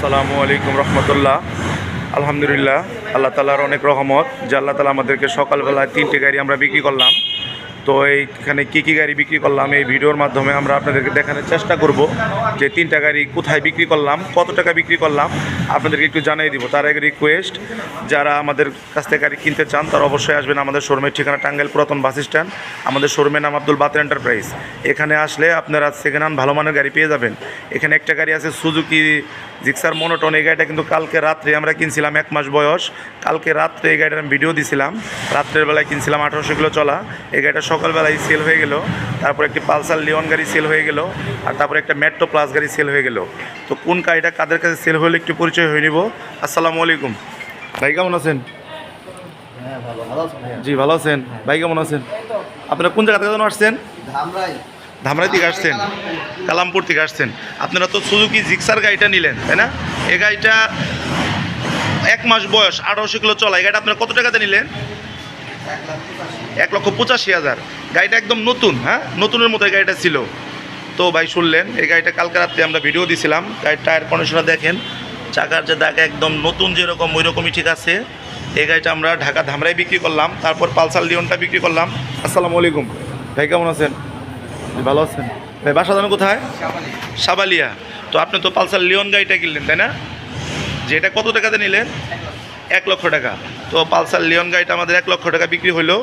আসসালামু আলাইকুম রহমতুল্লাহ। আলহামদুলিল্লাহ, আল্লাহ তালার অনেক রহমত, যে আল্লাহ তালা আমাদেরকে সকালবেলায় তিনটে গাড়ি আমরা বিক্রি করলাম। তো এইখানে কী কী গাড়ি বিক্রি করলাম, এই ভিডিওর মাধ্যমে আমরা আপনাদেরকে দেখানোর চেষ্টা করব যে তিনটা গাড়ি কোথায় বিক্রি করলাম, কত টাকা বিক্রি করলাম, আপনাদেরকে একটু জানিয়ে দিব। তার আগে রিকোয়েস্ট যারা আমাদের কাছ থেকে গাড়ি কিনতে চান, তারা অবশ্যই আসবেন আমাদের শোরুমের ঠিকানা টাঙ্গাইল পুরাতন বাস স্ট্যান্ড। আমাদের শোরুমের নাম আব্দুল বাতের এন্টারপ্রাইজ এখানে আসলে আপনারা সেকেন্ড হ্যান্ড ভালো মানের গাড়ি পেয়ে যাবেন। এখানে একটা গাড়ি আছে সুজুকি জিক্সার মনোটন এই গাড়িটা কিন্তু কালকে রাত্রে আমরা কিনছিলাম এক মাস বয়স। কালকে রাত্রে এই গাড়িটার আমি ভিডিও দিছিলাম। রাত্রের বেলায় কিনছিলাম আঠারোশো কিলো চলা। এই গাড়িটা সকালবেলায় সেল হয়ে গেল তারপর একটি পালসার লিওন গাড়ি সেল হয়ে গেল আর তারপর একটা মেট্রো প্লাস গাড়ি সেল হয়ে গেল। তো কোন গাড়িটা কাদের কাছে সেল হলে একটু পরিচয় হয়ে নিব। আসসালামু আলাইকুম। ভাই কেমন আছেন? জি ভালো আছেন। ভাই কেমন আছেন? আপনারা কোন জায়গা থেকে যেন আসছেন? ধামরাই। থেকে আসছেন। কালামপুর থেকে আসছেন। আপনারা তো সুজুকি জিক্সার গাড়িটা নিলেন তাই না? এই গাড়িটা এক মাস বয়স আঠারোশো কিলো চলা। এই গাড়িটা আপনারা কত টাকাতে নিলেন? এক লক্ষ পঁচাশি হাজার। গাড়িটা একদম নতুন হ্যাঁ? নতুনের মতো গাড়িটা ছিল। তো ভাই শুনলেন, এই গাড়িটা কালকে রাত্রে আমরা ভিডিও দিছিলাম। গাড়ির টায়ার কন্ডিশনার দেখেন। চাকার যে দাগ একদম নতুন যেরকম ওই রকমই ঠিক আছে। এই গাড়িটা আমরা ঢাকা ধামরাই বিক্রি করলাম। তারপর পালসার লিওনটা বিক্রি করলাম। আসসালামু আলাইকুম। ভাই কেমন আছেন? ভালো আছেন? ভাই বাসা জানো কোথায়? সাবালিয়া। তো আপনি তো পালসার লিওন গাড়িটা কিনলেন, তাই না? যে এটা কত টাকাতে নিলেন? এক লক্ষ টাকা। তো পালসার লিওন গাড়িটা আমাদের এক লক্ষ টাকা বিক্রি হলো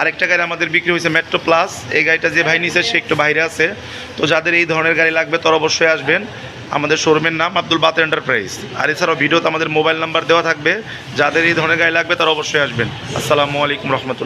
আরেকটা গাড়ি আমাদের বিক্রি হয়েছে মেট্রো প্লাস এই গাড়িটা যে ভাই নিছে, সে একটু বাইরে আছে। তো যাদের এই ধরনের গাড়ি লাগবে, তারা অবশ্যই আসবেন। আমাদের শোরুমের নাম আব্দুল বাতের এন্টারপ্রাইজ। আর এছাড়াও ভিডিওতে আমাদের মোবাইল নাম্বার দেওয়া থাকবে। যাদের এই ধরনের গাড়ি লাগবে, তার অবশ্যই আসবেন। আসসালামু আলাইকুম রহমতুল্লাহ।